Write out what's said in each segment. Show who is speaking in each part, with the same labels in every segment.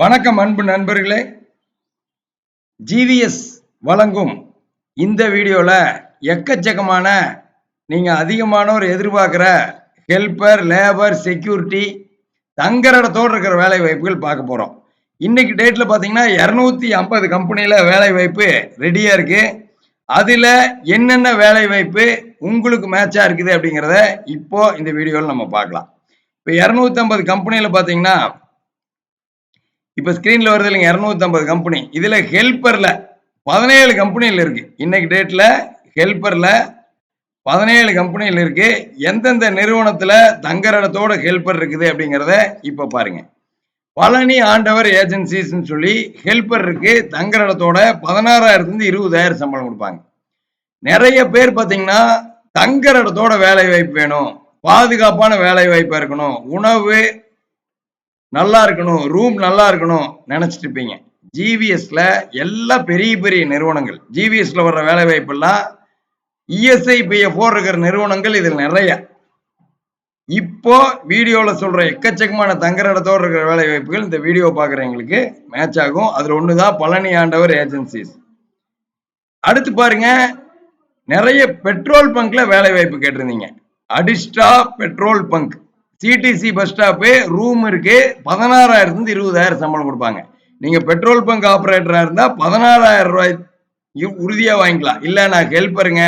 Speaker 1: வணக்கம் அன்பு நண்பர்களே. ஜிவிஎஸ் வழங்கும் இந்த வீடியோவில் எக்கச்சக்கமான நீங்கள் அதிகமானோர் எதிர்பார்க்குற ஹெல்ப்பர் லேபர் செக்யூரிட்டி தங்குற இடத்தோடு இருக்கிற வேலை வாய்ப்புகள் பார்க்க போகிறோம் இன்னைக்கு டேட்டில் பார்த்தீங்கன்னா இரநூத்தி ஐம்பது கம்பெனியில் வேலை வாய்ப்பு ரெடியாக இருக்குது அதில் என்னென்ன வேலை வாய்ப்பு உங்களுக்கு மேட்சாக இருக்குது அப்படிங்கிறத இப்போது இந்த வீடியோவில் நம்ம பார்க்கலாம். இப்போ இரநூத்தி ஐம்பது கம்பெனியில் பார்த்தீங்கன்னா இப்போ ஸ்க்ரீனில் வருது இல்லைங்க இரநூத்தம்பது கம்பெனி இதில் ஹெல்ப்பரில் பதினேழு கம்பெனியில் இருக்குது இன்னைக்கு டேட்டில் ஹெல்ப்பரில் பதினேழு கம்பெனியில் இருக்குது எந்தெந்த நிறுவனத்தில் தங்குற இடத்தோட ஹெல்ப்பர் இருக்குது அப்படிங்கிறத இப்போ பாருங்க. பழனி ஆண்டவர் ஏஜென்சிஸ்ன்னு சொல்லி ஹெல்ப்பர் இருக்கு தங்குற இடத்தோட பதினாறாயிரத்துலேருந்து இருபதாயிரம் சம்பளம் கொடுப்பாங்க. நிறைய பேர் பார்த்தீங்கன்னா தங்குற இடத்தோட வேலை வாய்ப்பு வேணும் பாதுகாப்பான வேலை வாய்ப்பாக இருக்கணும் உணவு நல்லா இருக்கணும் ரூம் நல்லா இருக்கணும் நினைச்சிட்டு இருப்பீங்க. ஜிவிஎஸ்ல எல்லா பெரிய பெரிய நிறுவனங்கள். ஜிவிஎஸ்ல வர்ற வேலை வாய்ப்பெல்லாம் இஎஸ்ஐ பிஎஃப்ஓ இருக்கிற நிறுவனங்கள் இதில் நிறைய. இப்போ வீடியோவில் சொல்ற எக்கச்சக்கமான தங்குற இடத்தோடு இருக்கிற வேலை வாய்ப்புகள் இந்த வீடியோ பார்க்குறவங்களுக்கு மேட்ச் ஆகும். அதில் ஒன்று தான் பழனி ஆண்டவர் ஏஜென்சிஸ் அடுத்து பாருங்க நிறைய பெட்ரோல் பங்க்ல வேலை வாய்ப்பு கேட்டிருந்தீங்க. அடிஸ்டா petrol bunk CTC bus stop room இருக்கு. பதினாறாயிரத்துலேருந்து இருபதாயிரம் சம்பளம் கொடுப்பாங்க. நீங்கள் பெட்ரோல் பங்க் ஆப்ரேட்டராக இருந்தால் பதினாறாயிரம் ரூபாய் உறுதியாக வாங்கிக்கலாம். இல்லை நான் ஹெல்ப்பருங்க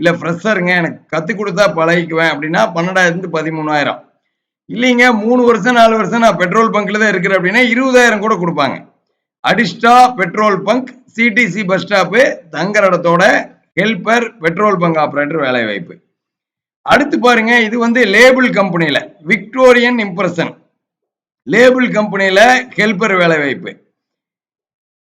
Speaker 1: இல்லை ஃப்ரெஷருங்க எனக்கு கற்றுக் கொடுத்தா பழகிக்குவேன் அப்படின்னா பன்னெண்டாயிரத்துலேருந்து பதிமூணாயிரம். இல்லைங்க மூணு வருஷம் நாலு வருஷம் நான் பெட்ரோல் பங்க்கில் தான் இருக்கிறேன் அப்படின்னா இருபதாயிரம் கூட கொடுப்பாங்க. அடிஸ்டா petrol bunk CTC bus stop தங்குற இடத்தோட ஹெல்ப்பர் பெட்ரோல் பங்க் ஆப்ரேட்டர் வேலை வாய்ப்பு அடுத்து பாருங்க இது வந்து லேபிள் கம்பெனியில விக்டோரியன் இம்ப்ரெஷன் லேபிள் கம்பெனியில ஹெல்பர் வேலை வாய்ப்பு.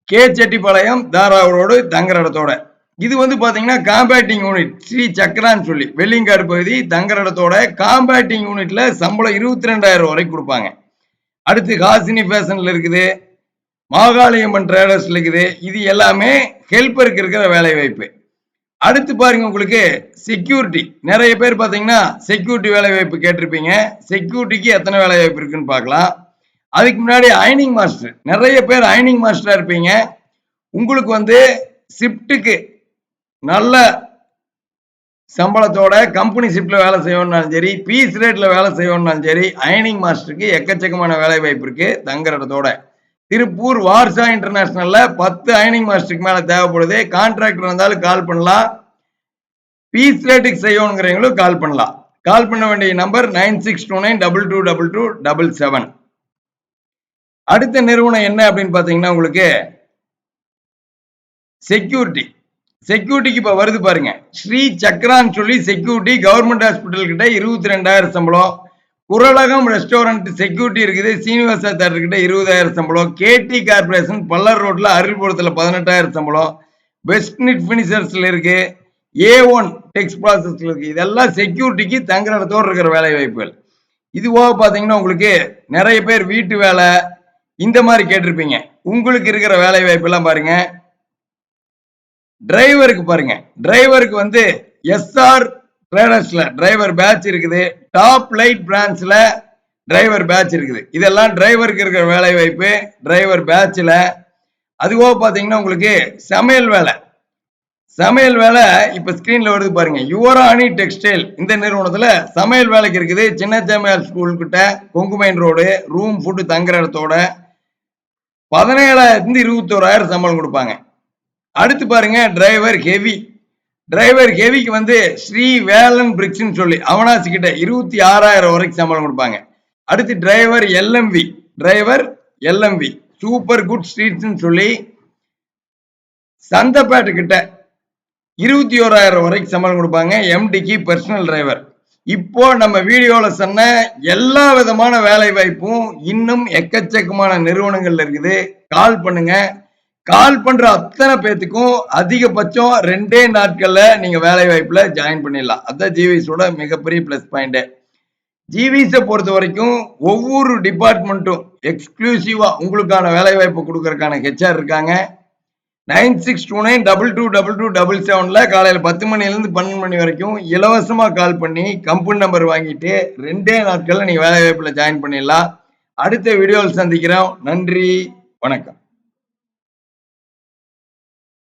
Speaker 1: கே செட்டிப்பாளையம் தாராவரோடு தங்குற இடத்தோட இது வந்து பாத்தீங்கன்னா காம்பேட்டிங் யூனிட் ஸ்ரீ சக்கரான்னு சொல்லி வெள்ளிங்காடு பகுதி தங்குற இடத்தோட காம்பேட்டிங் யூனிட்ல சம்பளம் இருபத்தி ரெண்டாயிரம் வரைக்கும் கொடுப்பாங்க. அடுத்து ஹாசினி ஃபேஷன்ல இருக்குது மாகாளியம்மன் ட்ரேடர்ஸ்ல இருக்குது இது எல்லாமே ஹெல்பருக்கு இருக்கிற வேலை வாய்ப்பு. அடுத்து பாருங்க உங்களுக்கு செக்யூரிட்டி நிறைய பேர் பார்த்தீங்கன்னா செக்யூரிட்டி வேலை வாய்ப்பு கேட்டிருப்பீங்க. செக்யூரிட்டிக்கு எத்தனை வேலை வாய்ப்பு இருக்குன்னு பார்க்கலாம். அதுக்கு முன்னாடி அயனிங் மாஸ்டர் நிறைய பேர் அயனிங் மாஸ்டராக இருப்பீங்க. உங்களுக்கு வந்து ஷிஃப்ட்டுக்கு நல்ல சம்பளத்தோட கம்பெனி ஷிஃப்டில் வேலை செய்யணும்னாலும் சரி பீஸ் ரேட்டில் வேலை செய்யணும்னாலும் சரி அயனிங் மாஸ்டருக்கு எக்கச்சக்கமான வேலை வாய்ப்பு இருக்குது தங்குற இடத்தோட. திருப்பூர் வார்சா இன்டர்நேஷனல்ல பத்து அயனிங் மாஸ்டருக்கு மேல தேவைப்படுது. கான்ட்ராக்டர் இருந்தாலும் கால் பண்ணலாம். பீஸ் ரேட்டுக்கு செய்யணுங்கிறவங்களும் கால் பண்ணலாம். கால் பண்ண வேண்டிய number nine six two nine double two double two double seven அடுத்த நிறுவனம் என்ன அப்படின்னு பாத்தீங்கன்னா உங்களுக்கு செக்யூரிட்டி செக்யூரிட்டிக்கு இப்ப வருது பாருங்க. ஸ்ரீ சக்ரான்னு சொல்லி செக்யூரிட்டி கவர்மெண்ட் ஹாஸ்பிட்டல் கிட்ட இருபத்தி ரெண்டாயிரம் சம்பளம். குரலகம் ரெஸ்டாரண்ட் செக்யூரிட்டி இருக்குது. சீனிவாசா தேட்டர்கிட்ட இருபதாயிரம் சம்பளம். கேடி கார்பரேஷன் பல்லர் ரோட்ல அருள்புரத்தில் பதினெட்டாயிரம் சம்பளம். வெஸ்ட் நிட் பினிஷர்ஸ்ல இருக்கு. ஏ ஒன் டெக்ஸ் ப்ராசஸ்ல இருக்கு. இதெல்லாம் செக்யூரிட்டிக்கு தங்குற இடத்தோடு இருக்கிற வேலை வாய்ப்புகள் இது போக பார்த்தீங்கன்னா உங்களுக்கு நிறைய பேர் வீட்டு வேலை இந்த மாதிரி கேட்டிருப்பீங்க. உங்களுக்கு இருக்கிற வேலை வாய்ப்பெல்லாம் பாருங்க. டிரைவருக்கு பாருங்க. டிரைவருக்கு வந்து எஸ்ஆர் ட்ரேடர்ஸ்ல டிரைவர் பேட்ச் இருக்குது. டாப் லைட் பிரான்ச்ல டிரைவர் பேட்ச் இருக்குது. இதெல்லாம் டிரைவருக்கு இருக்கிற வேலை வாய்ப்பு டிரைவர் பேட்ச்ல அதுபோக பார்த்தீங்கன்னா உங்களுக்கு சமையல் வேலை. சமையல் வேலை இப்போ ஸ்கிரீன்ல வருது பாருங்க. யுவராணி டெக்ஸ்டைல் இந்த நிறுவனத்துல சமையல் வேலைக்கு இருக்குது. சின்ன சமையல் ஸ்கூல் கிட்ட கொங்குமைன் ரோடு ரூம் ஃபுட்டு தங்குற இடத்தோட பதினேழாயிரத்துலேருந்து இருபத்தோராயிரம் சம்பளம் கொடுப்பாங்க. அடுத்து பாருங்க டிரைவர் ஹெவி டிரைவர் ஹெவிக்கு வந்து ஸ்ரீ வேலன் பிரிக்ஸ்ன்னு சொல்லி அவனாசி கிட்ட இருபத்தி ஆறாயிரம் வரைக்கும் சம்பளம் கொடுப்பாங்க. அடுத்து driver LMV driver LMV super good ஸ்ட்ரீட்ஸ்னு சொல்லி சந்தப்பேட்டு கிட்ட இருபத்தி ஓராயிரம் வரைக்கும் சம்பளம் கொடுப்பாங்க. எம்டிக்கு பர்சனல் டிரைவர் இப்போ நம்ம வீடியோவில் சொன்ன எல்லா விதமான வேலை வாய்ப்பும் இன்னும் எக்கச்சக்கமான நிறுவனங்கள்ல இருக்குது. கால் பண்ணுங்க. கால் பண்ற அத்தனை பேத்துக்கும் அதிகபட்சம் ரெண்டே நாட்கள்ல நீங்க வேலை வாய்ப்புல ஜாயின் பண்ணிடலாம். அதான் ஜிவிஸோட மிகப்பெரிய பிளஸ் பாயிண்ட் ஜிவிஸை பொறுத்த வரைக்கும் ஒவ்வொரு டிபார்ட்மெண்ட்டும் எக்ஸ்க்ளூசிவா உங்களுக்கான வேலை வாய்ப்பு கொடுக்கறதுக்கான ஹெச்ஆர் இருக்காங்க. Nine six two nine double two double two double செவன்ல காலையில பத்து மணிலேருந்து பன்னெண்டு மணி வரைக்கும் இலவசமா கால் பண்ணி கம்பெனி நம்பர் வாங்கிட்டு ரெண்டே நாட்கள்ல நீங்க வேலை வாய்ப்புல ஜாயின் பண்ணிடலாம். அடுத்த வீடியோவில் சந்திக்கிறோம். நன்றி. வணக்கம்.